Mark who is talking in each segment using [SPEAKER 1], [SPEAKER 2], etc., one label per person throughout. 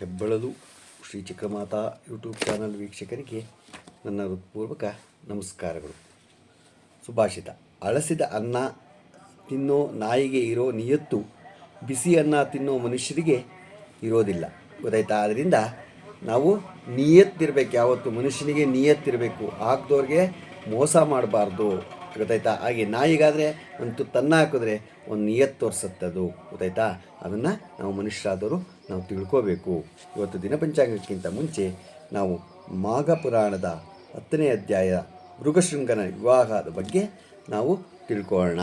[SPEAKER 1] ಹೆಬ್ಬಳಲು Shri Chikkamata YouTube channel ವೀಕ್ಷಕರಿಗೆ ನನ್ನ ಹೃತ್ಪೂರ್ವಕ ನಮಸ್ಕಾರಗಳು. ಸುಭಾಷಿತ. ಅಳಸಿದ ಅನ್ನ ತಿನ್ನೋ ನಾಯಿಗೆ ಇರೋ ನಿಯತ್ತು, ಬಿಸಿ ಅನ್ನ ತಿನ್ನೋ ಮನುಷ್ಯರಿಗೆ ಇರೋದಿಲ್ಲ. ಗೊತ್ತಾಯ್ತಾ? ಆದ್ದರಿಂದ ನಾವು ನಿಯತ್ತಿರಬೇಕು. ಯಾವತ್ತು ಮನುಷ್ಯನಿಗೆ ನಿಯತ್ತಿರಬೇಕು. ಹಾಕ್ದವ್ರಿಗೆ ಮೋಸ ಮಾಡಬಾರ್ದು. ಗೊತ್ತಾಯ್ತಾ? ಹಾಗೆ ನಾಯಿಗಾದರೆ ಒಂದು ತನ್ನ ಹಾಕಿದ್ರೆ ಒಂದು ನಿಯತ್ತು ತೋರಿಸುತ್ತದು. ಗೊತ್ತಾಯ್ತಾ? ಅದನ್ನು ನಾವು ಮನುಷ್ಯರಾದವರು ನಾವು ತಿಳ್ಕೋಬೇಕು. ಇವತ್ತು ದಿನಪಂಚಾಂಗಕ್ಕಿಂತ ಮುಂಚೆ ನಾವು ಮಾಘ ಪುರಾಣದ ಹತ್ತನೇ ಅಧ್ಯಾಯ ಮೃಗಶೃಂಗನ ವಿವಾಹದ ಬಗ್ಗೆ ನಾವು ತಿಳ್ಕೊಳ್ಳೋಣ.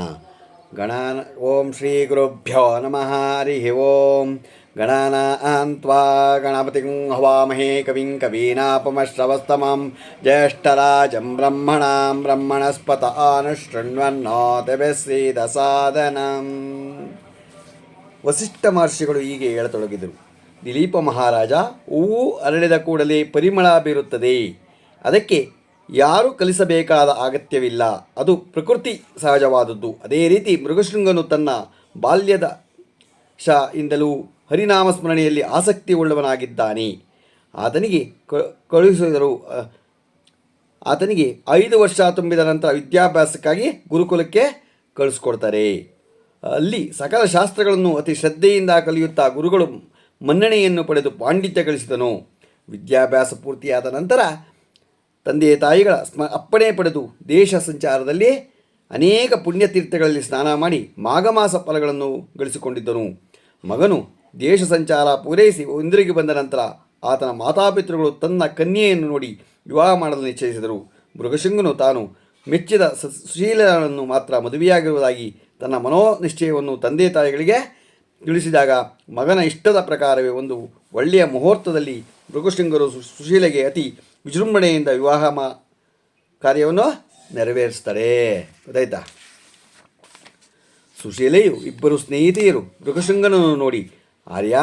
[SPEAKER 1] ಗಣಾನ, ಓಂ ಶ್ರೀ ಗುರುಭ್ಯೋ ನಮಃ, ಹರಿ ಓಂ. ಗಣಾನ ಅಂತ್ವಾ ಗಣಪತಿ ಹವಾಮಹೇ ಕವಿಂ ಕವೀನಾಪಮಶ್ರವಸ್ತಮಂ. ಜ್ಯೇಷ್ಠರಾಜಂ ಬ್ರಹ್ಮಣಾಂ ಬ್ರಹ್ಮಣಸ್ಪತ ಆನುಶೃಣ್ವನ್ನೋತವೆಸ್ಸೀದ ಸಾಧನಂ. ವಸಿಷ್ಠ ಮಹರ್ಷಿಗಳು ಹೀಗೆ ಹೇಳತೊಡಗಿದರು. ದಿಲೀಪ ಮಹಾರಾಜ, ಹೂವು ಅರಳಿದ ಕೂಡಲೇ ಪರಿಮಳ ಬೀರುತ್ತದೆ. ಅದಕ್ಕೆ ಯಾರು ಕಲಿಸಬೇಕಾದ ಅಗತ್ಯವಿಲ್ಲ. ಅದು ಪ್ರಕೃತಿ ಸಹಜವಾದದ್ದು. ಅದೇ ರೀತಿ ಮೃಗಶೃಂಗನು ತನ್ನ ಬಾಲ್ಯದ ಶ ಇಂದಲೂ ಹರಿನಾಮ ಸ್ಮರಣೆಯಲ್ಲಿ ಆಸಕ್ತಿ ಉಳ್ಳವನಾಗಿದ್ದಾನೆ ಆತನಿಗೆ ಕಳುಹಿಸಿದರು ಆತನಿಗೆ ಐದು ವರ್ಷ ತುಂಬಿದ ನಂತರ ವಿದ್ಯಾಭ್ಯಾಸಕ್ಕಾಗಿ ಗುರುಕುಲಕ್ಕೆ ಕಳಿಸ್ಕೊಡ್ತಾರೆ. ಅಲ್ಲಿ ಸಕಲ ಶಾಸ್ತ್ರಗಳನ್ನು ಅತಿ ಶ್ರದ್ಧೆಯಿಂದ ಕಲಿಯುತ್ತಾ ಗುರುಗಳು ಮನ್ನಣೆಯನ್ನು ಪಡೆದು ಪಾಂಡಿತ್ಯ ಗಳಿಸಿದನು. ವಿದ್ಯಾಭ್ಯಾಸ ಪೂರ್ತಿಯಾದ ನಂತರ ತಂದೆ ತಾಯಿಗಳ ಸ್ಮ, ಅಪ್ಪಣೆ ಪಡೆದು ದೇಶ ಸಂಚಾರದಲ್ಲಿ ಅನೇಕ ಪುಣ್ಯತೀರ್ಥಗಳಲ್ಲಿ ಸ್ನಾನ ಮಾಡಿ ಮಾಘಮಾಸ ಫಲಗಳನ್ನು ಗಳಿಸಿಕೊಂಡಿದ್ದನು. ಮಗನು ದೇಶ ಸಂಚಾರ ಪೂರೈಸಿ ಇಂದ್ರಿಗೆ ಬಂದ ನಂತರ ಆತನ ಮಾತಾಪಿತೃಗಳು ತನ್ನ ಕನ್ಯೆಯನ್ನು ನೋಡಿ ವಿವಾಹ ಮಾಡಲು ನಿಶ್ಚಯಿಸಿದರು. ಮೃಗಶೃಂಗನು ತಾನು ಮೆಚ್ಚಿದ ಸುಶೀಲರನ್ನು ಮಾತ್ರ ಮದುವೆಯಾಗಿರುವುದಾಗಿ ತನ್ನ ಮನೋನಿಶ್ಚಯವನ್ನು ತಂದೆ ತಾಯಿಗಳಿಗೆ ತಿಳಿಸಿದಾಗ ಮಗನ ಇಷ್ಟದ ಪ್ರಕಾರವೇ ಒಂದು ಒಳ್ಳೆಯ ಮುಹೂರ್ತದಲ್ಲಿ ಮೃಗಶೃಂಗರು ಸುಶೀಲೆಗೆ ಅತಿ ವಿಜೃಂಭಣೆಯಿಂದ ವಿವಾಹ ಮಾ, ಕಾರ್ಯವನ್ನು ನೆರವೇರಿಸ್ತಾರೆ ಗೊತ್ತಾಯ್ತಾ? ಸುಶೀಲೆಯು ಇಬ್ಬರು ಸ್ನೇಹಿತೆಯರು. ಮೃಗಶೃಂಗನನ್ನು ನೋಡಿ, ಆರ್ಯ,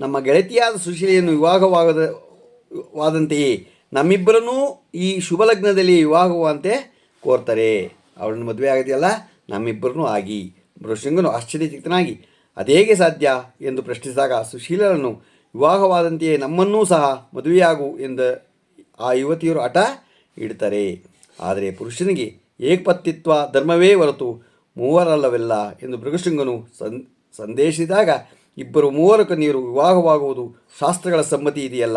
[SPEAKER 1] ನಮ್ಮ ಗೆಳತಿಯಾದ ಸುಶೀಲೆಯನ್ನು ವಿವಾಹವಾಗದ, ವಾದಂತೆಯೇ ನಮ್ಮಿಬ್ಬರನ್ನೂ ಈ ಶುಭ ಲಗ್ನದಲ್ಲಿ ವಿವಾಹವಾಗುವಂತೆ ಕೋರ್ತಾರೆ. ಅವಳನ್ನು ಮದುವೆ ಆಗದೆಯಲ್ಲ ನಮ್ಮಿಬ್ಬರನ್ನೂ ಆಗಿ ಮೃಗಶೃಂಗನು ಆಶ್ಚರ್ಯಚಕಿತನಾಗಿ ಅದೇಗೆ ಸಾಧ್ಯ? ಎಂದು ಪ್ರಶ್ನಿಸಿದಾಗ ಸುಶೀಲರನ್ನು, ವಿವಾಹವಾದಂತೆಯೇ ನಮ್ಮನ್ನೂ ಸಹ ಮದುವೆಯಾಗು ಎಂದ ಆ ಯುವತಿಯರು ಹಠ ಇಡ್ತಾರೆ ಆದರೆ ಪುರುಷನಿಗೆ ಏಕಪತ್ತಿತ್ವ ಧರ್ಮವೇ ಹೊರತು ಮೂವರಲ್ಲವೆಲ್ಲ ಎಂದು ಮೃಗಶೃಂಗನು ಸಂ ಸಂದೇಶಿಸಿದಾಗ, ಇಬ್ಬರು ಮೂವರು ಕನ್ಯರು ವಿವಾಹವಾಗುವುದು ಶಾಸ್ತ್ರಗಳ ಸಮ್ಮತಿ ಇದೆಯಲ್ಲ.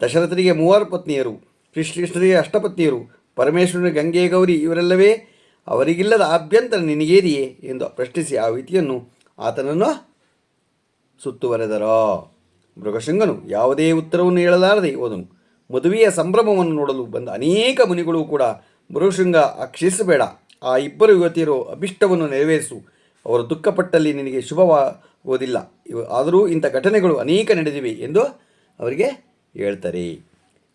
[SPEAKER 1] ದಶರಥರಿಗೆ ಮೂವರು ಪತ್ನಿಯರು ಕೃಷ್ಣರಿಗೆ ಅಷ್ಟಪತ್ನಿಯರು, ಪರಮೇಶ್ವರನಿಗೆ ಗಂಗೆ, ಗೌರಿ ಇವರೆಲ್ಲವೇ ಅವರಿಗಿಲ್ಲದ ಅಭ್ಯಂತರ ನಿನಗೇರಿಯೇ ಎಂದು ಪ್ರಶ್ನಿಸಿ ಆ ವಿಧಿಯನ್ನು ಆತನನ್ನು ಸುತ್ತುವರೆದರೋ. ಮೃಗಶೃಂಗನು ಯಾವುದೇ ಉತ್ತರವನ್ನು ಹೇಳಲಾರದೆ ಹೋದನು. ಮದುವೆಯ ಸಂಭ್ರಮವನ್ನು ನೋಡಲು ಬಂದ ಅನೇಕ ಮುನಿಗಳು ಕೂಡ ಮೃಗಶೃಂಗ ಅಕ್ಷಿಸಬೇಡ. ಆ ಇಬ್ಬರು ಯುವತಿಯರು ಅಭಿಷ್ಟವನ್ನು ನೆರವೇರಿಸು. ಅವರು ದುಃಖಪಟ್ಟಲ್ಲಿ ನಿನಗೆ ಶುಭವಾಗುವುದಿಲ್ಲ. ಇವ ಆದರೂ ಇಂಥ ಘಟನೆಗಳು ಅನೇಕ ನಡೆದಿವೆ ಎಂದು ಅವರಿಗೆ ಹೇಳ್ತಾರೆ.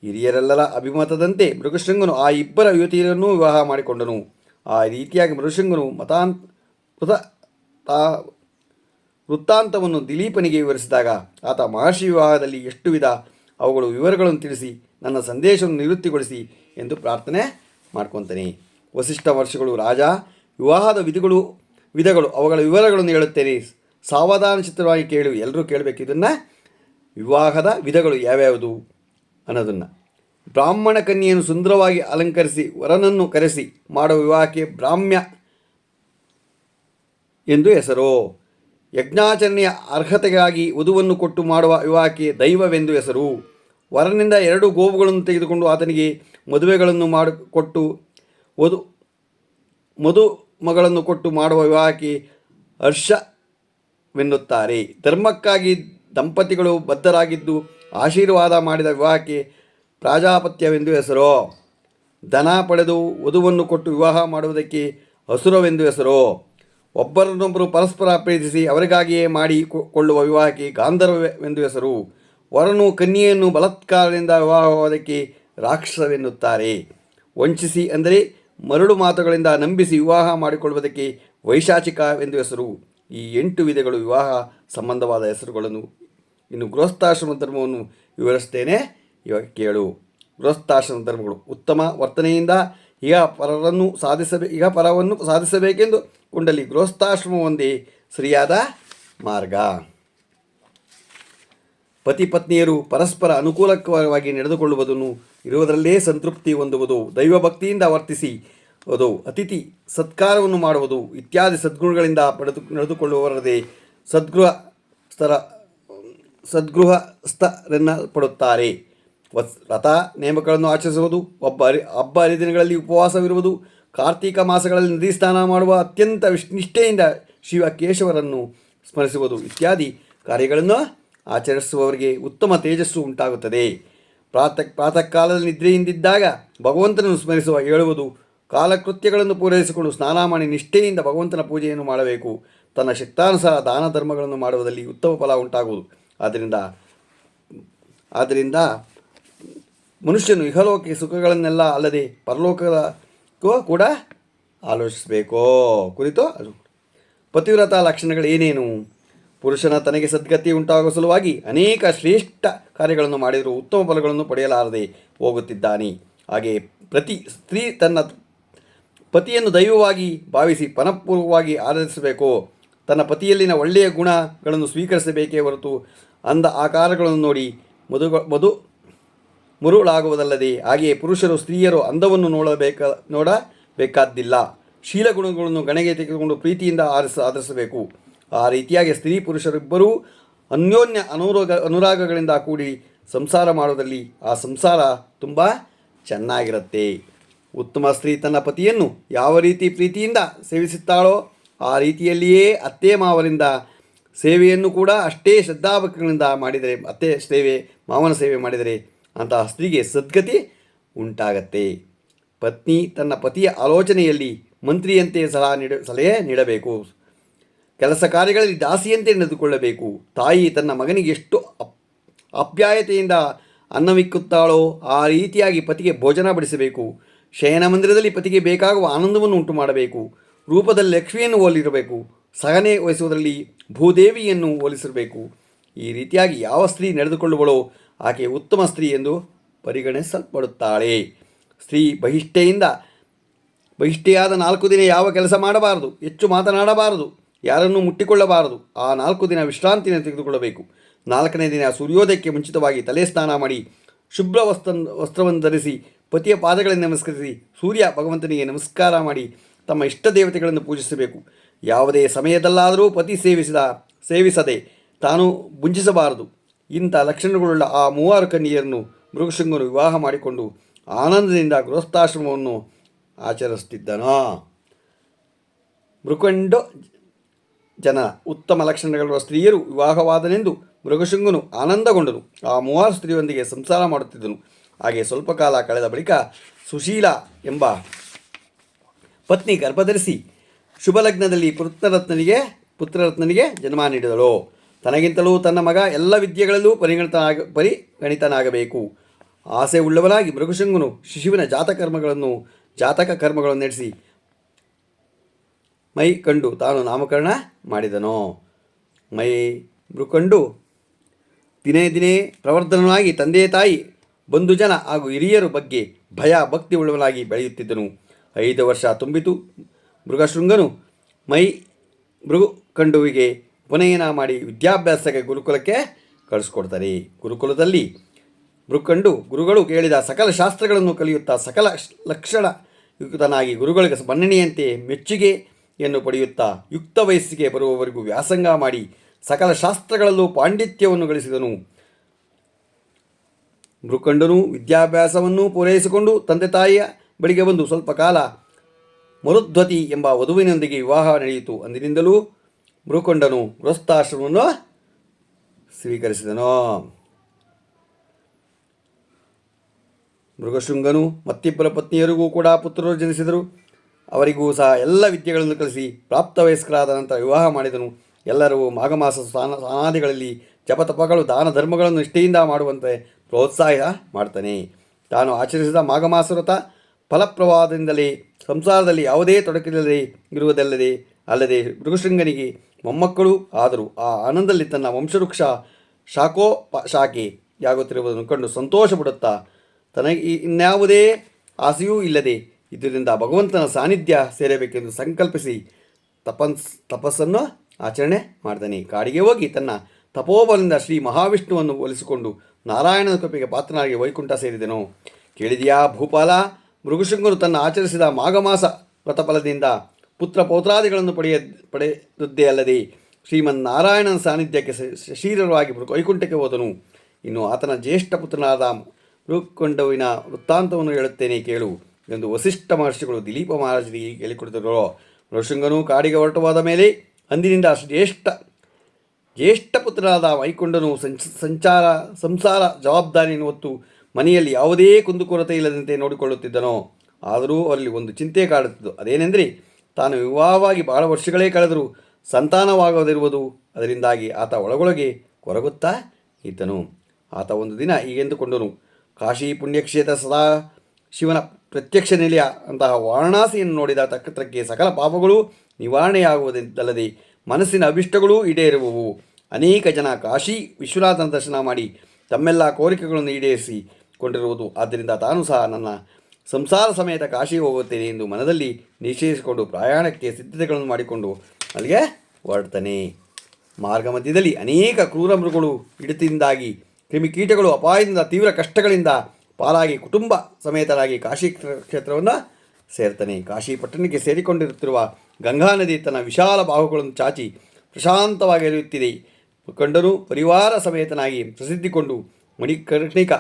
[SPEAKER 1] ಹಿರಿಯರೆಲ್ಲರ ಅಭಿಮತದಂತೆ ಮೃಗಶೃಂಗನು ಆ ಇಬ್ಬರ ಯುವತಿಯರನ್ನೂ ವಿವಾಹ ಮಾಡಿಕೊಂಡನು. ಆ ರೀತಿಯಾಗಿ ಮೃಗಶೃಂಗನು ಮತಾಂತ ಮೃತ ತಾ ವೃತ್ತಾಂತವನ್ನು ದಿಲೀಪನಿಗೆ ವಿವರಿಸಿದಾಗ, ಆತ ಮಹರ್ಷಿ ವಿವಾಹದಲ್ಲಿ ಎಷ್ಟು ವಿಧ ಅವುಗಳು ವಿವರಗಳನ್ನು ತಿಳಿಸಿ, ನನ್ನ ಸಂದೇಶವನ್ನು ನಿವೃತ್ತಿಗೊಳಿಸಿ ಎಂದು ಪ್ರಾರ್ಥನೆ ಮಾಡ್ಕೊತಾನೆ. ವಸಿಷ್ಠ ವರ್ಷಗಳು ರಾಜ, ವಿವಾಹದ ವಿಧಿಗಳು, ವಿಧಗಳು, ಅವುಗಳ ವಿವರಗಳನ್ನು ಹೇಳುತ್ತೇನೆ. ಸಾವಧಾನ ಚಿತ್ರವಾಗಿ ಕೇಳು, ಎಲ್ಲರೂ ಕೇಳಬೇಕು. ಇದನ್ನು ವಿವಾಹದ ವಿಧಗಳು ಯಾವ್ಯಾವುದು ಅನ್ನೋದನ್ನು. ಬ್ರಾಹ್ಮಣ ಕನ್ಯೆಯನ್ನು ಸುಂದರವಾಗಿ ಅಲಂಕರಿಸಿ, ವರನನ್ನು ಕರೆಸಿ ಮಾಡುವ ವಿವಾಹಕ್ಕೆ ಬ್ರಾಹ್ಮ್ಯ ಎಂದು ಹೆಸರು. ಯಜ್ಞಾಚರಣೆಯ ಅರ್ಹತೆಗಾಗಿ ವಧುವನ್ನು ಕೊಟ್ಟು ಮಾಡುವ ವಿವಾಹಕ್ಕೆ ದೈವವೆಂದು ಹೆಸರು. ವರನಿಂದ ಎರಡು ಗೋವುಗಳನ್ನು ತೆಗೆದುಕೊಂಡು ಆತನಿಗೆ ಮದುವೆಗಳನ್ನು ಮಾಡಿಕೊಟ್ಟು ವಧು ಮಧು ಮಗಳನ್ನು ಕೊಟ್ಟು ಮಾಡುವ ವಿವಾಹಕ್ಕೆ ಹರ್ಷವೆನ್ನುತ್ತಾರೆ. ಧರ್ಮಕ್ಕಾಗಿ ದಂಪತಿಗಳು ಬದ್ಧರಾಗಿದ್ದು, ಆಶೀರ್ವಾದ ಮಾಡಿದ ವಿವಾಹಕ್ಕೆ ಪ್ರಾಜಾಪತ್ಯವೆಂದು ಹೆಸರು ದನ ಪಡೆದು ವಧುವನ್ನು ಕೊಟ್ಟು ವಿವಾಹ ಮಾಡುವುದಕ್ಕೆ ಹಸುರವೆಂದು ಹೆಸರು, ಒಬ್ಬರನ್ನೊಬ್ಬರು ಪರಸ್ಪರ ಪ್ರೀತಿಸಿ ಅವರಿಗಾಗಿಯೇ ಮಾಡಿ ಕೊಳ್ಳುವ ವಿವಾಹಕ್ಕೆ ಗಾಂಧರ್ವವೆಂದು ಹೆಸರು, ವರನು ಕನ್ಯೆಯನ್ನು ಬಲತ್ಕಾರದಿಂದ ವಿವಾಹವಾದಕ್ಕೆ ರಾಕ್ಷಸವೆನ್ನುತ್ತಾರೆ. ವಂಚಿಸಿ ಅಂದರೆ ಮರಳು ಮಾತುಗಳಿಂದ ನಂಬಿಸಿ ವಿವಾಹ ಮಾಡಿಕೊಳ್ಳುವುದಕ್ಕೆ ವೈಶಾಚಿಕವೆಂದು ಹೆಸರು. ಈ ಎಂಟು ವಿಧಗಳು ವಿವಾಹ ಸಂಬಂಧವಾದ ಹೆಸರುಗಳನ್ನು ಇನ್ನು ಗೃಹಸ್ಥಾಶ್ರಮ ಧರ್ಮವನ್ನು ವಿವರಿಸ್ತೇನೆ ಇವಾಗ ಕೇಳು. ಗೃಹಸ್ಥಾಶ್ರಮ ಧರ್ಮಗಳು. ಉತ್ತಮ ವರ್ತನೆಯಿಂದ ಈಗ ಪರರನ್ನು ಸಾಧಿಸಬೇ ಈಗ ಪರವನ್ನು ಸಾಧಿಸಬೇಕೆಂದು ಕುಂಡಲಿ ಗೃಹಸ್ಥಾಶ್ರಮ ಒಂದೇ ಸರಿಯಾದ ಮಾರ್ಗ. ಪತಿ ಪತ್ನಿಯರು ಪರಸ್ಪರ ಅನುಕೂಲಕರವಾಗಿ ನಡೆದುಕೊಳ್ಳುವುದನ್ನು ಇರುವುದರಲ್ಲೇ ಸಂತೃಪ್ತಿ ಹೊಂದುವುದು ದೈವಭಕ್ತಿಯಿಂದ ವರ್ತಿಸಿ ಅದು ಅತಿಥಿ ಸತ್ಕಾರವನ್ನು ಮಾಡುವುದು ಇತ್ಯಾದಿ ಸದ್ಗುಣಗಳಿಂದ ಪಡೆದು, ನಡೆದುಕೊಳ್ಳುವವರದೇ ಸದ್ಗೃಹ ಸ್ತರ ಸದ್ಗೃಹಸ್ಥರೆನ್ನಲ್ಪಡುತ್ತಾರೆ ವತ್ಸ ವ್ರತ ನೇಮಗಳನ್ನು ಆಚರಿಸುವುದು, ಒಬ್ಬ ಹರಿ, ಹಬ್ಬ ಹರಿದಿನಗಳಲ್ಲಿ ಉಪವಾಸವಿರುವುದು, ಕಾರ್ತೀಕ ಮಾಸಗಳಲ್ಲಿ ನದಿ ಸ್ನಾನ ಮಾಡುವ ಅತ್ಯಂತ ವಿಶ್, ನಿಷ್ಠೆಯಿಂದ ಶಿವ ಕೇಶವರನ್ನು ಸ್ಮರಿಸುವುದು ಇತ್ಯಾದಿ ಕಾರ್ಯಗಳನ್ನು ಆಚರಿಸುವವರಿಗೆ ಉತ್ತಮ ತೇಜಸ್ಸು ಉಂಟಾಗುತ್ತದೆ. ಪ್ರಾತಃ ಪ್ರಾತಃ ಕಾಲದಲ್ಲಿ ನಿದ್ರೆಯಿಂದಿದ್ದಾಗ ಭಗವಂತನನ್ನು ಸ್ಮರಿಸುವ, ಹೇಳುವುದು, ಕಾಲಕೃತ್ಯಗಳನ್ನು ಪೂರೈಸಿಕೊಂಡು ಸ್ನಾನ ಮಾಡಿ ನಿಷ್ಠೆಯಿಂದ ಭಗವಂತನ ಪೂಜೆಯನ್ನು ಮಾಡಬೇಕು. ತನ್ನ ಶಕ್ತಾನುಸಾರ ದಾನ ಧರ್ಮಗಳನ್ನು ಮಾಡುವುದರಲ್ಲಿ ಉತ್ತಮ ಫಲ ಉಂಟಾಗುವುದು. ಆದ್ದರಿಂದ ಆದ್ದರಿಂದ ಮನುಷ್ಯನು ಇಹಲೋಕಿ ಸುಖಗಳನ್ನೆಲ್ಲ ಅಲ್ಲದೆ ಪರಲೋಕಕ್ಕೂ ಕೂಡ ಆಲೋಚಿಸಬೇಕು? ಕುರಿತು ಅದು. ಪತಿವ್ರತ ಲಕ್ಷಣಗಳು ಏನೇನು? ಪುರುಷನ ತನಗೆ ಸದ್ಗತಿ ಉಂಟಾಗುವ ಸಲುವಾಗಿ ಅನೇಕ ಶ್ರೇಷ್ಠ ಕಾರ್ಯಗಳನ್ನು ಮಾಡಿದರೂ ಉತ್ತಮ ಫಲಗಳನ್ನು ಪಡೆಯಲಾರದೆ ಹೋಗುತ್ತಿದ್ದಾನೆ. ಹಾಗೆ ಪ್ರತಿ ಸ್ತ್ರೀ ತನ್ನ ಪತಿಯನ್ನು ದೈವವಾಗಿ ಭಾವಿಸಿ ಪನಪೂರ್ವವಾಗಿ ಆರಾಧಿಸಬೇಕು. ತನ್ನ ಪತಿಯಲ್ಲಿನ ಒಳ್ಳೆಯ ಗುಣಗಳನ್ನು ಸ್ವೀಕರಿಸಬೇಕೇ ಹೊರತು ಅಂದ ಆಕಾರಗಳನ್ನು ನೋಡಿ ಮಧು ಮಧು ಮುರುಳಾಗುವುದಲ್ಲದೆ ಹಾಗೆಯೇ ಪುರುಷರು ಸ್ತ್ರೀಯರು ಅಂದವನ್ನು ನೋಡಬೇಕ, ನೋಡಬೇಕಾದ್ದಿಲ್ಲ. ಶೀಲಗುಣಗಳನ್ನು ಗಣೆಗೆ ತೆಗೆದುಕೊಂಡು ಪ್ರೀತಿಯಿಂದ ಆರಿಸ, ಆಧರಿಸಬೇಕು. ಆ ರೀತಿಯಾಗಿ ಸ್ತ್ರೀ ಪುರುಷರಿಬ್ಬರೂ ಅನ್ಯೋನ್ಯ ಅನುರೋಗ, ಅನುರಾಗಗಳಿಂದ ಕೂಡಿ ಸಂಸಾರ ಮಾಡುವುದರಲ್ಲಿ ಆ ಸಂಸಾರ ತುಂಬ ಚೆನ್ನಾಗಿರುತ್ತೆ. ಉತ್ತಮ ಸ್ತ್ರೀ ತನ್ನ ಪತಿಯನ್ನು ಯಾವ ರೀತಿ ಪ್ರೀತಿಯಿಂದ ಸೇವಿಸುತ್ತಾಳೋ ಆ ರೀತಿಯಲ್ಲಿಯೇ ಅತ್ತೆ ಮಾವರಿಂದ ಸೇವೆಯನ್ನು ಕೂಡ ಅಷ್ಟೇ ಶ್ರದ್ಧಾಭಕ್ತಿಗಳಿಂದ ಮಾಡಿದರೆ, ಅತ್ತೆ ಸೇವೆ, ಮಾವನ ಸೇವೆ ಮಾಡಿದರೆ ಅಂತಹ ಸ್ತ್ರೀಗೆ ಸದ್ಗತಿ ಉಂಟಾಗತ್ತೆ. ಪತ್ನಿ ತನ್ನ ಪತಿಯ ಆಲೋಚನೆಯಲ್ಲಿ ಮಂತ್ರಿಯಂತೆ ಸಲಹೆ ನೀಡ, ಸಲಹೆ ನೀಡಬೇಕು. ಕೆಲಸ ಕಾರ್ಯಗಳಲ್ಲಿ ದಾಸಿಯಂತೆ ನಡೆದುಕೊಳ್ಳಬೇಕು. ತಾಯಿ ತನ್ನ ಮಗನಿಗೆ ಎಷ್ಟು ಅಪ್, ಅಪ್ಯಾಯತೆಯಿಂದ ಅನ್ನವಿಕ್ಕುತ್ತಾಳೋ ಆ ರೀತಿಯಾಗಿ ಪತಿಗೆ ಭೋಜನ ಬಡಿಸಬೇಕು. ಶಯನ ಮಂದಿರದಲ್ಲಿ ಪತಿಗೆ ಬೇಕಾಗುವ ಆನಂದವನ್ನು ಉಂಟು ಮಾಡಬೇಕು ರೂಪದಲ್ಲಿ ಲಕ್ಷ್ಮಿಯನ್ನು ಹೋಲಿರಬೇಕು. ಸಹನೆ ವಹಿಸುವುದರಲ್ಲಿ ಭೂದೇವಿಯನ್ನು ಹೋಲಿಸಿರಬೇಕು. ಈ ರೀತಿಯಾಗಿ ಯಾವ ಸ್ತ್ರೀ ನಡೆದುಕೊಳ್ಳುವಳೋ ಆಕೆ ಉತ್ತಮ ಸ್ತ್ರೀ ಎಂದು ಪರಿಗಣಿಸಲ್ಪಡುತ್ತಾಳೆ. ಸ್ತ್ರೀ ಬಹಿಷ್ಠೆಯಿಂದ, ಬಹಿಷ್ಠೆಯಾದ ನಾಲ್ಕು ದಿನ ಯಾವ ಕೆಲಸ ಮಾಡಬಾರದು? ಹೆಚ್ಚು ಮಾತನಾಡಬಾರದು. ಯಾರನ್ನೂ ಮುಟ್ಟಿಕೊಳ್ಳಬಾರದು. ಆ ನಾಲ್ಕು ದಿನ ವಿಶ್ರಾಂತಿಯನ್ನು ತೆಗೆದುಕೊಳ್ಳಬೇಕು. ನಾಲ್ಕನೇ ದಿನ ಸೂರ್ಯೋದಯಕ್ಕೆ ಮುಂಚಿತವಾಗಿ ತಲೆ ಸ್ನಾನ ಮಾಡಿ, ಶುಭ್ರ ವಸ್ತ್ರ, ವಸ್ತ್ರವನ್ನು ಧರಿಸಿ, ಪತಿಯ ಪಾದಗಳನ್ನು ನಮಸ್ಕರಿಸಿ, ಸೂರ್ಯ ಭಗವಂತನಿಗೆ ನಮಸ್ಕಾರ ಮಾಡಿ, ತಮ್ಮ ಇಷ್ಟ ದೇವತೆಗಳನ್ನು ಪೂಜಿಸಬೇಕು. ಯಾವುದೇ ಸಮಯದಲ್ಲಾದರೂ ಪತಿ ಸೇವಿಸಿದ, ಸೇವಿಸದೆ ತಾನು ಭುಂಜಿಸಬಾರದು. ಇಂಥ ಲಕ್ಷಣಗಳುಳ್ಳ ಆ ಮೂವಾರು ಕನ್ಯರನ್ನು ಮೃಗಶೃಂಗನು ವಿವಾಹ ಮಾಡಿಕೊಂಡು ಆನಂದದಿಂದ ಗೃಹಸ್ಥಾಶ್ರಮವನ್ನು ಆಚರಿಸುತ್ತಿದ್ದನಾ? ಮೃಕಂಡ ಜನ ಉತ್ತಮ ಲಕ್ಷಣಗಳಿರುವ ಸ್ತ್ರೀಯರು ವಿವಾಹವಾದನೆಂದು ಮೃಗಶೃಂಗನು ಆನಂದಗೊಂಡನು. ಆ ಮೂವರು ಸ್ತ್ರೀಯೊಂದಿಗೆ ಸಂಸಾರ ಮಾಡುತ್ತಿದ್ದನು. ಹಾಗೆ ಸ್ವಲ್ಪ ಕಾಲ ಕಳೆದ ಬಳಿಕ ಸುಶೀಲ ಎಂಬ ಪತ್ನಿ ಗರ್ಭಧರಿಸಿ ಶುಭಲಗ್ನದಲ್ಲಿ ಪುತ್ರರತ್ನನಿಗೆ ಪುತ್ರರತ್ನನಿಗೆ ಜನ್ಮ ನೀಡಿದಳು. ತನಗಿಂತಲೂ ತನ್ನ ಮಗ ಎಲ್ಲ ವಿದ್ಯೆಗಳಲ್ಲೂ ಪರಿಗಣಿತನಾಗ ಪರಿಗಣಿತನಾಗಬೇಕು. ಆಸೆ ಉಳ್ಳವನಾಗಿ ಮೃಗಶೃಂಗನು ಶಿಶುವಿನ ಜಾತಕರ್ಮಗಳನ್ನು ಜಾತಕ ಕರ್ಮಗಳನ್ನು ನಡೆಸಿ ಮೈ ಕಂಡು ತಾನು ನಾಮಕರಣ ಮಾಡಿದನು. ಮೈ ಮೃಕಂಡು ದಿನೇ ದಿನೇ ಪ್ರವರ್ಧನವಾಗಿ ತಂದೆ ತಾಯಿ, ಬಂಧು ಜನ ಹಾಗೂ ಹಿರಿಯರ ಬಗ್ಗೆ ಭಯ ಭಕ್ತಿ ಉಳ್ಳವನಾಗಿ ಬೆಳೆಯುತ್ತಿದ್ದನು. ಐದು ವರ್ಷ ತುಂಬಿತು ಮೃಗಶೃಂಗನು ಮೈ ಮೃಗಕಂಡುವಿಗೆ ಉಪನಯನ ಮಾಡಿ ವಿದ್ಯಾಭ್ಯಾಸಕ್ಕೆ ಗುರುಕುಲಕ್ಕೆ ಕಳಿಸ್ಕೊಡ್ತಾರೆ. ಗುರುಕುಲದಲ್ಲಿ ಮೃಕಂಡು ಗುರುಗಳು ಕೇಳಿದ ಸಕಲ ಶಾಸ್ತ್ರಗಳನ್ನು ಕಲಿಯುತ್ತಾ ಸಕಲ ಲಕ್ಷಣ ಯುಕ್ತನಾಗಿ ಗುರುಗಳಿಗೆ ಮನ್ನಣೆಯಂತೆ ಮೆಚ್ಚುಗೆಯನ್ನು ಪಡೆಯುತ್ತಾ ಯುಕ್ತ ವಯಸ್ಸಿಗೆ ಬರುವವರೆಗೂ ವ್ಯಾಸಂಗ ಮಾಡಿ ಸಕಲ ಶಾಸ್ತ್ರಗಳಲ್ಲೂ ಪಾಂಡಿತ್ಯವನ್ನು ಗಳಿಸಿದನು. ಮೃಕಂಡನು ವಿದ್ಯಾಭ್ಯಾಸವನ್ನು ಪೂರೈಸಿಕೊಂಡು ತಂದೆ ತಾಯಿಯ ಬಳಿಗೆ ಬಂದು ಸ್ವಲ್ಪ ಕಾಲ ಮರುದ್ವತಿ ಎಂಬ ವಧುವಿನೊಂದಿಗೆ ವಿವಾಹ ನಡೆಯಿತು. ಅಂದಿನಿಂದಲೂ ಮೃಕಂಡನು ಗೃಹಸ್ಥಾಶ್ರಮವನ್ನು ಸ್ವೀಕರಿಸಿದನು. ಮೃಗಶೃಂಗನು ಮತ್ತಿಬ್ಬರ ಪತ್ನಿಯರಿಗೂ ಕೂಡ ಪುತ್ರರು ಜನಿಸಿದರು. ಅವರಿಗೂ ಸಹ ಎಲ್ಲ ವಿದ್ಯೆಗಳನ್ನು ಕಲಿಸಿ ಪ್ರಾಪ್ತ ವಯಸ್ಕರಾದ ನಂತರ ವಿವಾಹ ಮಾಡಿದನು. ಎಲ್ಲರೂ ಮಾಘಮಾಸ ಸ್ನಾನ ಸ್ನಾನಾದಿಗಳಲ್ಲಿ ಜಪತಪಗಳು, ದಾನ ಧರ್ಮಗಳನ್ನು ನಿಷ್ಠೆಯಿಂದ ಮಾಡುವಂತೆ ಪ್ರೋತ್ಸಾಹ ಮಾಡ್ತಾನೆ. ತಾನು ಆಚರಿಸಿದ ಮಾಘಮಾಸ ವ್ರತ ಸಂಸಾರದಲ್ಲಿ ಯಾವುದೇ ತೊಡಕಿಲ್ಲದೆ ಇರುವುದಲ್ಲದೆ ಅಲ್ಲದೆ ಮೃಗಶೃಂಗನಿಗೆ ಮೊಮ್ಮಕ್ಕಳು ಆದರೂ ಆ ಆನಂದದಲ್ಲಿ ತನ್ನ ವಂಶವೃಕ್ಷ ಶಾಖೋಪ ಶಾಖೆಯಾಗುತ್ತಿರುವುದನ್ನು ಕಂಡು ಸಂತೋಷ ಪಡುತ್ತಾ ತನಗೆ ಇನ್ಯಾವುದೇ ಆಸೆಯೂ ಇಲ್ಲದೆ ಇದರಿಂದ ಭಗವಂತನ ಸಾನ್ನಿಧ್ಯ ಸೇರಬೇಕೆಂದು ಸಂಕಲ್ಪಿಸಿ ತಪಸ್ ತಪಸ್ಸನ್ನು ಆಚರಣೆ ಮಾಡ್ತಾನೆ. ಕಾಡಿಗೆ ಹೋಗಿ ತನ್ನ ತಪೋಬಲದಿಂದ ಶ್ರೀ ಮಹಾವಿಷ್ಣುವನ್ನು ಒಲಿಸಿಕೊಂಡು ನಾರಾಯಣನ ಕೃಪೆಗೆ ಪಾತ್ರನಾಗಿ ವೈಕುಂಠ ಸೇರಿದನು. ಕೇಳಿದೆಯಾ ಭೂಪಾಲ, ಮೃಗಶೃಂಗನು ತನ್ನ ಆಚರಿಸಿದ ಮಾಘಮಾಸ ವ್ರತಫಲದಿಂದ ಪುತ್ರ ಪೌತ್ರಾದಿಗಳನ್ನು ಪಡೆಯ ಪಡೆದದ್ದೇ ಅಲ್ಲದೆ ಶ್ರೀಮನ್ ನಾರಾಯಣನ ಸಾನ್ನಿಧ್ಯಕ್ಕೆ ಶರೀರವಾಗಿ ವೈಕುಂಠಕ್ಕೆ ಹೋದನು. ಇನ್ನು ಆತನ ಜ್ಯೇಷ್ಠ ಪುತ್ರನಾದ ಮೃಕೊಂಡವಿನ ವೃತ್ತಾಂತವನ್ನು ಹೇಳುತ್ತೇನೆ ಕೇಳು ಎಂದು ವಸಿಷ್ಠ ಮಹರ್ಷಿಗಳು ದಿಲೀಪ ಮಹಾರಾಜರಿಗೆ ಹೇಳಿಕೊಡಿದರು ನೃಶೃಂಗನು ಕಾಡಿಗೆ ಹೊರಟವಾದ ಮೇಲೆ ಅಂದಿನಿಂದ ಜ್ಯೇಷ್ಠ ಜ್ಯೇಷ್ಠ ಪುತ್ರನಾದ ವೈಕುಂಠನು ಸಂಚ ಸಂಚಾರ, ಸಂಸಾರ ಜವಾಬ್ದಾರಿಯನ್ನು ಹೊತ್ತು ಮನೆಯಲ್ಲಿ ಯಾವುದೇ ಕುಂದುಕೊರತೆ ಇಲ್ಲದಂತೆ ನೋಡಿಕೊಳ್ಳುತ್ತಿದ್ದನೋ. ಆದರೂ ಅವರಲ್ಲಿ ಒಂದು ಚಿಂತೆ ಕಾಡುತ್ತಿದ್ದು, ಅದೇನೆಂದರೆ ತಾನು ವಿವಾಹವಾಗಿ ಬಹಳ ವರ್ಷಗಳೇ ಕಳೆದರೂ ಸಂತಾನವಾಗದಿರುವುದು. ಅದರಿಂದಾಗಿ ಆತ ಒಳಗೊಳಗೆ ಕೊರಗುತ್ತಾ ಇದ್ದನು. ಆತ ಒಂದು ದಿನ ಹೀಗೆಂದುಕೊಂಡನು. ಕಾಶಿ ಪುಣ್ಯಕ್ಷೇತ್ರ ಸದಾ ಶಿವನ ಪ್ರತ್ಯಕ್ಷ ನಿಲಯ ಅಂತಹ ವಾರಣಾಸಿಯನ್ನು ನೋಡಿದ ತಕ್ಕತ್ರಕ್ಕೆ ಸಕಲ ಪಾಪಗಳು ನಿವಾರಣೆಯಾಗುವುದಲ್ಲದೆ ಮನಸ್ಸಿನ ಅಭಿಷ್ಟಗಳೂ ಈಡೇರುವವು. ಅನೇಕ ಜನ ಕಾಶಿ ವಿಶ್ವನಾಥನ ದರ್ಶನ ಮಾಡಿ ತಮ್ಮೆಲ್ಲ ಕೋರಿಕೆಗಳನ್ನು ಈಡೇರಿಸಿ ಕೊಂಡಿರುವುದು ಆದ್ದರಿಂದ ತಾನು ಸಹ ನನ್ನ ಸಂಸಾರ ಸಮೇತ ಕಾಶಿಗೆ ಹೋಗುತ್ತೇನೆ ಎಂದು ಮನದಲ್ಲಿ ನಿಶ್ಚಯಿಸಿಕೊಂಡು ಪ್ರಯಾಣಕ್ಕೆ ಸಿದ್ಧತೆಗಳನ್ನು ಮಾಡಿಕೊಂಡು ಅಲ್ಲಿಗೆ ಹೊರಡ್ತಾನೆ. ಮಾರ್ಗ ಮಧ್ಯದಲ್ಲಿ ಅನೇಕ ಕ್ರೂರ ಮೃಗಗಳು ಹಿಡಿತದಿಂದಾಗಿ ಕ್ರಿಮಿಕೀಟಗಳು ಅಪಾಯದಿಂದ ತೀವ್ರ ಕಷ್ಟಗಳಿಂದ ಪಾಲಾಗಿ ಕುಟುಂಬ ಸಮೇತರಾಗಿ ಕಾಶಿ ಕ್ಷೇತ್ರವನ್ನು ಸೇರ್ತಾನೆ. ಕಾಶಿ ಪಟ್ಟಣಕ್ಕೆ ಸೇರಿಕೊಂಡಿರುತ್ತಿರುವ ಗಂಗಾ ನದಿ ತನ್ನ ವಿಶಾಲ ಬಾಹುಗಳನ್ನು ಚಾಚಿ ಪ್ರಶಾಂತವಾಗಿ ಹರಿಯುತ್ತಿದೆ. ಕಂಡರೂ ಪರಿವಾರ ಸಮೇತನಾಗಿ ಪ್ರಸಿದ್ಧಿಕೊಂಡು ಮಣಿಕರ್ಣಿಕ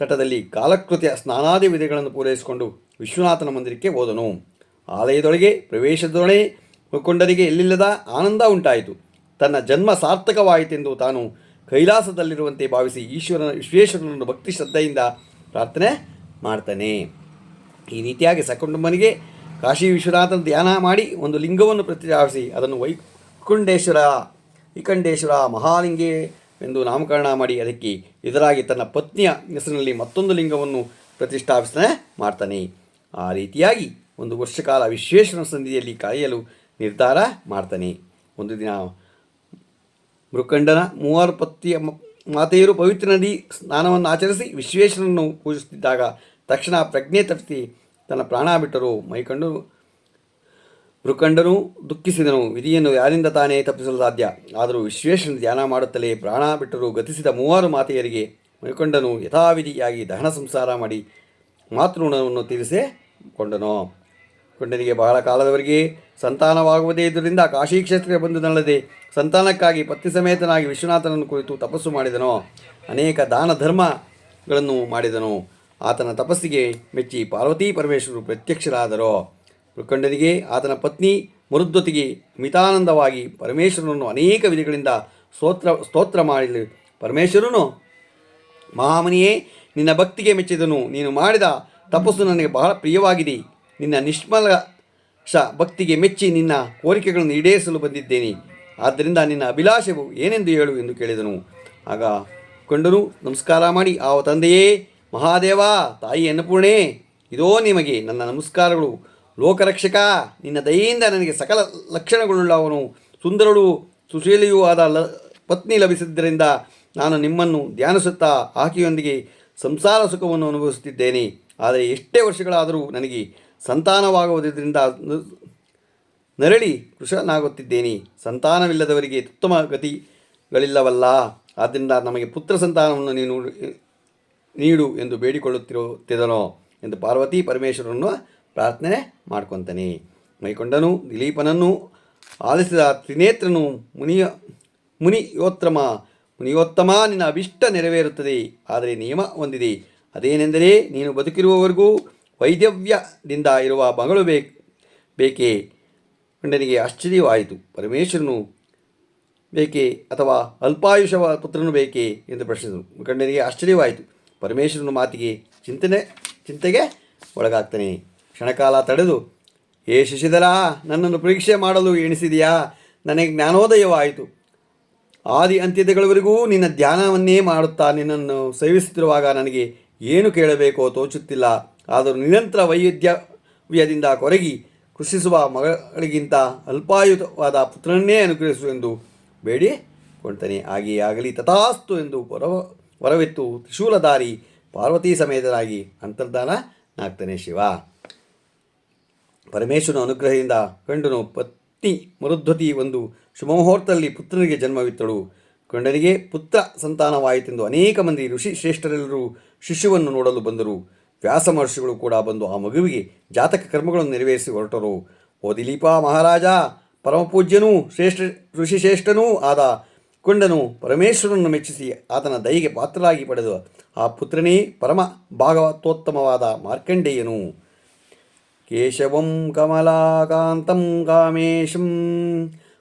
[SPEAKER 1] ತಟದಲ್ಲಿ ಕಾಲಕೃತಿಯ ಸ್ನಾನಾದಿ ವಿಧಿಗಳನ್ನು ಪೂರೈಸಿಕೊಂಡು ವಿಶ್ವನಾಥನ ಮಂದಿರಕ್ಕೆ ಹೋದನು. ಆಲಯದೊಳಗೆ ಪ್ರವೇಶದೊಳಗೆ ಮುಖಂಡರಿಗೆ ಎಲ್ಲಿಲ್ಲದ ಆನಂದ ಉಂಟಾಯಿತು. ತನ್ನ ಜನ್ಮ ಸಾರ್ಥಕವಾಯಿತೆಂದು ತಾನು ಕೈಲಾಸದಲ್ಲಿರುವಂತೆ ಭಾವಿಸಿ ಈಶ್ವರನ ವಿಶ್ವೇಶ್ವರನನ್ನು ಭಕ್ತಿ ಶ್ರದ್ಧೆಯಿಂದ ಪ್ರಾರ್ಥನೆ ಮಾಡ್ತಾನೆ. ಈ ರೀತಿಯಾಗಿ ಸಕುಟುಂಬನಿಗೆ ಕಾಶಿ ವಿಶ್ವನಾಥನ ಧ್ಯಾನ ಮಾಡಿ ಒಂದು ಲಿಂಗವನ್ನು ಪ್ರತಿಷ್ಠಾಪಿಸಿ, ಅದನ್ನು ವೈಕುಂಡೇಶ್ವರ ವಿಕಂಡೇಶ್ವರ ಮಹಾಲಿಂಗೆ ಎಂದು ನಾಮಕರಣ ಮಾಡಿ ಅದಕ್ಕೆ ಎದುರಾಗಿ ತನ್ನ ಪತ್ನಿಯ ಹೆಸರಿನಲ್ಲಿ ಮತ್ತೊಂದು ಲಿಂಗವನ್ನು ಪ್ರತಿಷ್ಠಾಪಿಸ್ತಾನೆ ಮಾಡ್ತಾನೆ. ಆ ರೀತಿಯಾಗಿ ಒಂದು ವರ್ಷ ಕಾಲ ವಿಶ್ವೇಶ್ವರನ ಸನ್ನಿಧಿಯಲ್ಲಿ ನಿರ್ಧಾರ ಮಾಡ್ತಾನೆ. ಒಂದು ದಿನ ಮೃಕಂಡನ ಮೂವರು ಪತ್ತಿಯ ಮಾತೆಯರು ಪವಿತ್ರ ನದಿ ಸ್ನಾನವನ್ನು ಆಚರಿಸಿ ವಿಶ್ವೇಶ್ವರನನ್ನು ಪೂಜಿಸುತ್ತಿದ್ದಾಗ ತಕ್ಷಣ ಪ್ರಜ್ಞೆ ತಪ್ಪಿಸಿ ತನ್ನ ಪ್ರಾಣ ಬಿಟ್ಟರು. ಮೈಕಂಡು ಮೃಕಂಡನು ದುಃಖಿಸಿದನು. ವಿಧಿಯನ್ನು ಯಾರಿಂದ ತಾನೇ ತಪ್ಪಿಸಲು ಸಾಧ್ಯ? ಆದರೂ ವಿಶ್ವೇಶ್ವರನ ಧ್ಯಾನ ಮಾಡುತ್ತಲೇ ಪ್ರಾಣ ಬಿಟ್ಟರು ಗತಿಸಿದ ಮೂವರು ಮಾತೆಯರಿಗೆ ಮೈಕಂಡನು ಯಥಾವಿಧಿಯಾಗಿ ದಹನ ಸಂಸಾರ ಮಾಡಿ ಮಾತೃಣವನ್ನು ತೀರಿಸಿಕೊಂಡನು. ಕೊಂಡನಿಗೆ ಬಹಳ ಕಾಲದವರೆಗೆ ಸಂತಾನವಾಗುವುದೇ ಇದರಿಂದ ಕಾಶಿ ಕ್ಷೇತ್ರಕ್ಕೆ ಬಂದುದಲ್ಲದೆ ಸಂತಾನಕ್ಕಾಗಿ ಪತ್ನಿ ಸಮೇತನಾಗಿ ವಿಶ್ವನಾಥನನ್ನು ಕುರಿತು ತಪಸ್ಸು ಮಾಡಿದನು. ಅನೇಕ ದಾನ ಧರ್ಮಗಳನ್ನು ಮಾಡಿದನು. ಆತನ ತಪಸ್ಸಿಗೆ ಮೆಚ್ಚಿ ಪಾರ್ವತೀ ಪರಮೇಶ್ವರು ಪ್ರತ್ಯಕ್ಷರಾದರು. ಮೃಕಂಡನಿಗೆ ಆತನ ಪತ್ನಿ ಮರುದ್ವತಿಗೆ ಮಿತಾನಂದವಾಗಿ ಪರಮೇಶ್ವರನನ್ನು ಅನೇಕ ವಿಧಿಗಳಿಂದ ಸ್ತೋತ್ರ ಸ್ತೋತ್ರ ಮಾಡಲಿ ಪರಮೇಶ್ವರನು, ಮಹಾಮನಿಯೇ, ನಿನ್ನ ಭಕ್ತಿಗೆ ಮೆಚ್ಚಿದನು. ನೀನು ಮಾಡಿದ ತಪಸ್ಸು ನನಗೆ ಬಹಳ ಪ್ರಿಯವಾಗಿದೆ. ನಿನ್ನ ನಿಷ್ಮಲ ಶ ಭಕ್ತಿಗೆ ಮೆಚ್ಚಿ ನಿನ್ನ ಕೋರಿಕೆಗಳನ್ನು ಈಡೇರಿಸಲು ಬಂದಿದ್ದೇನೆ. ಆದ್ದರಿಂದ ನಿನ್ನ ಅಭಿಲಾಷವು ಏನೆಂದು ಹೇಳು ಎಂದು ಕೇಳಿದನು. ಆಗ ಕಂಡನು ನಮಸ್ಕಾರ ಮಾಡಿ. ಆವ ತಂದೆಯೇ, ಮಹಾದೇವ ತಾಯಿ ಅನ್ನಪೂರ್ಣೆ, ಇದೋ ನಿಮಗೆ ನನ್ನ ನಮಸ್ಕಾರಗಳು. ಲೋಕರಕ್ಷಕ, ನಿನ್ನ ದಯೆಯಿಂದ ನನಗೆ ಸಕಲ ಲಕ್ಷಣಗಳುಳ್ಳ ಅವನು. ಸುಂದರಳು, ಸುಶೀಲೆಯೂ ಆದ ಲ, ಪತ್ನಿ ಲಭಿಸಿದ್ದರಿಂದ ನಾನು ನಿಮ್ಮನ್ನು ಧ್ಯಾನಿಸುತ್ತಾ ಆಕೆಯೊಂದಿಗೆ ಸಂಸಾರ ಸುಖವನ್ನು ಅನುಭವಿಸುತ್ತಿದ್ದೇನೆ. ಆದರೆ ಎಷ್ಟೇ ವರ್ಷಗಳಾದರೂ ನನಗೆ ಸಂತಾನವಾಗುವುದರಿಂದ ನರಳಿ ಕೃಷನಾಗುತ್ತಿದ್ದೇನೆ ಸಂತಾನವಿಲ್ಲದವರಿಗೆ ಉತ್ತಮ ಗತಿಗಳಿಲ್ಲವಲ್ಲ ಆದ್ದರಿಂದ ನಮಗೆ ಪುತ್ರ ಸಂತಾನವನ್ನು ನೀನು, ನೀಡು ಎಂದು ಬೇಡಿಕೊಳ್ಳುತ್ತಿರುತ್ತಿದ್ದನೋ ಎಂದು ಪಾರ್ವತಿ ಪರಮೇಶ್ವರನ್ನು ಪ್ರಾರ್ಥನೆ ಮಾಡ್ಕೊತಾನೆ. ಮೈಕೊಂಡನು, ದಿಲೀಪನನ್ನು ಆಲಿಸಿದ ತ್ರಿನೇತ್ರನು ಮುನಿಯ, ಮುನಿಯೋತ್ತಮ ಮುನಿಯೋತ್ತಮ, ನಿನ್ನ ಅಭಿಷ್ಟ ನೆರವೇರುತ್ತದೆ, ಆದರೆ ನಿಯಮ ಹೊಂದಿದೆ. ಅದೇನೆಂದರೆ ನೀನು ಬದುಕಿರುವವರೆಗೂ ವೈದ್ಯವ್ಯದಿಂದ ಇರುವ ಮಗಳು ಬೇಕು, ಬೇಕೇ? ಗಂಡನಿಗೆ ಆಶ್ಚರ್ಯವಾಯಿತು. ಪರಮೇಶ್ವರನು, ಬೇಕೇ ಅಥವಾ ಅಲ್ಪಾಯುಷವ ಪುತ್ರನು ಬೇಕೇ ಎಂದು ಪ್ರಶ್ನಿಸಿದನು. ಗಂಡನಿಗೆ ಆಶ್ಚರ್ಯವಾಯಿತು. ಪರಮೇಶ್ವರನ ಮಾತಿಗೆ ಚಿಂತನೆ, ಚಿಂತೆಗೆ ಒಳಗಾಗ್ತಾನೆ. ಕ್ಷಣಕಾಲ ತಡೆದು, ಏ ಶಶಿಧರ, ನನ್ನನ್ನು ಪರೀಕ್ಷೆ ಮಾಡಲು ಎಣಿಸಿದೆಯಾ? ನನಗೆ ಜ್ಞಾನೋದಯವಾಯಿತು. ಆದಿ ಅಂತ್ಯತೆಗಳವರೆಗೂ ನಿನ್ನ ಧ್ಯಾನವನ್ನೇ ಮಾಡುತ್ತಾ ನಿನ್ನನ್ನು ಸೇವಿಸುತ್ತಿರುವಾಗ ನನಗೆ ಏನು ಕೇಳಬೇಕೋ ತೋಚುತ್ತಿಲ್ಲ. ಆದರೂ ನಿರಂತರ ವೈವಿಧ್ಯವ್ಯದಿಂದ ಕೊರಗಿ ಕೃಷಿಸುವ ಮಗಳಿಗಿಂತ ಅಲ್ಪಾಯುತವಾದ ಪುತ್ರನನ್ನೇ ಅನುಗ್ರಹಿಸು ಎಂದು ಬೇಡಿಕೊಳ್ತಾನೆ ಹಾಗೆಯೇ ಆಗಲಿ, ತಥಾಸ್ತು ಎಂದು ಹೊರವ ವರವೆತ್ತು ತ್ರಿಶೂಲಧಾರಿ ಪಾರ್ವತಿ ಸಮೇತರಾಗಿ ಅಂತರ್ಧಾನ ನಾಗ್ತಾನೆ ಶಿವ. ಪರಮೇಶ್ವರನ ಅನುಗ್ರಹದಿಂದ ಕಂಡನು ಪತ್ನಿ ಮರುದ್ವತಿ ಒಂದು ಶುಭಮುಹೂರ್ತದಲ್ಲಿ ಪುತ್ರನಿಗೆ ಜನ್ಮವಿತ್ತಳು. ಕೊಂಡನಿಗೆ ಪುತ್ರ ಸಂತಾನವಾಯಿತೆಂದು ಅನೇಕ ಮಂದಿ ಋಷಿ ಶ್ರೇಷ್ಠರೆಲ್ಲರೂ ಶಿಶುವನ್ನು ನೋಡಲು ಬಂದರು. ವ್ಯಾಸ ಮಹರ್ಷಿಗಳು ಕೂಡ ಬಂದು ಆ ಮಗುವಿಗೆ ಜಾತಕ ಕರ್ಮಗಳನ್ನು ನೆರವೇರಿಸಿ ಹೊರಟರು. ಓ ದಿಲೀಪ ಮಹಾರಾಜ, ಪರಮಪೂಜ್ಯನೂ ಶ್ರೇಷ್ಠ ಋಷಿ ಶ್ರೇಷ್ಠನೂ ಆದ ಕೊಂಡನು ಪರಮೇಶ್ವರನನ್ನು ಮೆಚ್ಚಿಸಿ ಆತನ ದಯೆಗೆ ಪಾತ್ರರಾಗಿ ಪಡೆದ ಆ ಪುತ್ರನೇ ಪರಮ ಭಾಗವತೋತ್ತಮವಾದ ಮಾರ್ಕಂಡೇಯನು. ಕೇಶವಂ ಕಮಲಾಕಾಂತಂ ಕಾಮೇಶಂ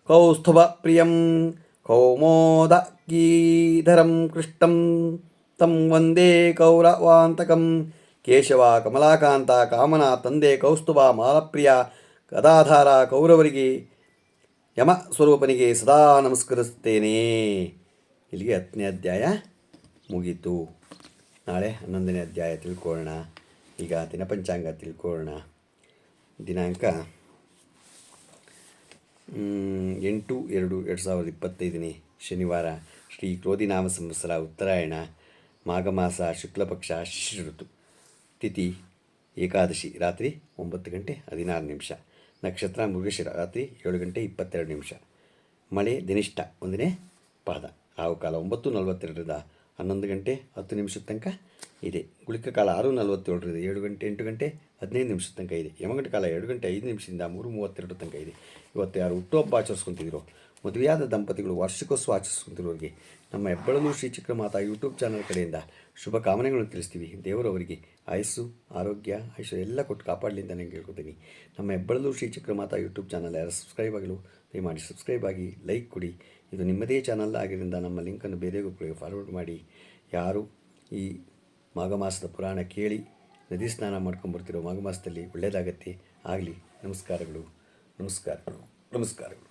[SPEAKER 1] ಕೌಸ್ತುಭ ಪ್ರಿಯಂ ಕೌಮೋದಕೀಧರಂ ಕೃಷ್ಣಂ ತಂ ವಂದೇ ಕೌರವಾಂತಕಂ ಕೇಶವ ಕಮಲಾಕಾಂತ ಕಾಮನ ತಂದೆ ಕೌಸ್ತುಭ ಮಾಲಪ್ರಿಯ ಗದಾಧಾರ ಕೌರವರಿಗೆ ಯಮ ಸ್ವರೂಪನಿಗೆ ಸದಾ ನಮಸ್ಕರಿಸುತ್ತೇನೆ. ಇಲ್ಲಿಗೆ ಹತ್ತನೇ ಅಧ್ಯಾಯ ಮುಗೀತು. ನಾಳೆ ಹನ್ನೊಂದನೇ ಅಧ್ಯಾಯ ತಿಳ್ಕೊಳ್ಳೋಣ. ಈಗ ದಿನಪಂಚಾಂಗ ತಿಳ್ಕೊಳ್ಳೋಣ. ದಿನಾಂಕ? ಎಂಟು ಎರಡು ಎರಡು ಸಾವಿರದ ಇಪ್ಪತ್ತೈದನೇ ಶನಿವಾರ ಶ್ರೀ ಕ್ರೋಧಿನಾಮ ಸಂವತ್ಸರ ಉತ್ತರಾಯಣ, ಮಾಘಮಾಸ, ಶುಕ್ಲಪಕ್ಷ ಋತು ತಿಥಿ ಏಕಾದಶಿ, ರಾತ್ರಿ ಒಂಬತ್ತು ಗಂಟೆ ಹದಿನಾರು ನಿಮಿಷ. ನಕ್ಷತ್ರ ಮೃಗಶಿರ, ರಾತ್ರಿ ಏಳು ಗಂಟೆ ಇಪ್ಪತ್ತೆರಡು ನಿಮಿಷ. ಮಳೆ, ದಿನಿಷ್ಠ ಒಂದನೇ ಪಾದ. ಆವು ಕಾಲ ಒಂಬತ್ತು ನಲವತ್ತೆರಡರಿಂದ ಹನ್ನೊಂದು ಗಂಟೆ ಹತ್ತು ನಿಮಿಷದ ತನಕ ಇದೆ. ಗುಳಿಕ ಕಾಲ ಆರು ನಲವತ್ತೇಳರಿಂದ ಏಳು ಗಂಟೆ, ಎಂಟು ಗಂಟೆ ಹದಿನೈದು ನಿಮಿಷದ ತನಕ ಇದೆ. ಯಮಗಂಟ ಕಾಲ ಎರಡು ಗಂಟೆ ಐದು ನಿಮಿಷದಿಂದ ಮೂರು ಮೂವತ್ತೆರಡು ತನಕ ಇದೆ. ಇವತ್ತು ಯಾರು ಹುಟ್ಟುಹಬ್ಬ ಆಚರಿಸ್ಕೊತಿದ್ರು, ಮದುವೆಯಾದ ದಂಪತಿಗಳು ವಾರ್ಷಿಕೋತ್ಸವ ಆಚರಿಸ್ಕೊತಿರೋರಿಗೆ, ನಮ್ಮ ಹೆಬ್ಬಳಲು ಶ್ರೀ ಚಿಕ್ರಮಾತ ಯೂಟ್ಯೂಬ್ ಚಾನಲ್ ಕಡೆಯಿಂದ ಶುಭ ಕಾಮನೆಗಳನ್ನು ತಿಳಿಸ್ತೀವಿ. ದೇವರು ಅವರಿಗೆ ಆಯಸ್ಸು, ಆರೋಗ್ಯ, ಐಶ್ವರ್ಯ ಎಲ್ಲ ಕೊಟ್ಟು ಕಾಪಾಡಲಿ ಅಂತ ನಾನು ಹೇಳ್ಕೊತೀನಿ ನಮ್ಮ ಹೆಬ್ಬಳಲು ಶ್ರೀ ಚಿಕ್ರಮಾತ ಯೂಟ್ಯೂಬ್ ಚಾನಲ್ ಯಾರು ಸಬ್ಸ್ಕ್ರೈಬ್ ಆಗಲು ದಯಮಾಡಿ ಸಬ್ಸ್ಕ್ರೈಬ್ ಆಗಿ, ಲೈಕ್ ಕೊಡಿ. ಇದು ನಿಮ್ಮದೇ ಚಾನಲ್ ಆಗಿರಿಂದ ನಮ್ಮ ಲಿಂಕನ್ನು ಬೇರೆ ಗ್ರೂಪ್ಗಳಿಗೆ ಫಾರ್ವರ್ಡ್ ಮಾಡಿ. ಯಾರು ಈ ಮಾಘ ಮಾಸದ ಪುರಾಣ ಕೇಳಿ ನದಿ ಸ್ನಾನ ಮಾಡ್ಕೊಂಬರ್ತಿರೋ ಮಾಘಮಾಸದಲ್ಲಿ ಒಳ್ಳೆಯದಾಗತ್ತೆ ಆಗಲಿ, ನಮಸ್ಕಾರಗಳು. ನಮಸ್ಕಾರಗಳು ನಮಸ್ಕಾರಗಳು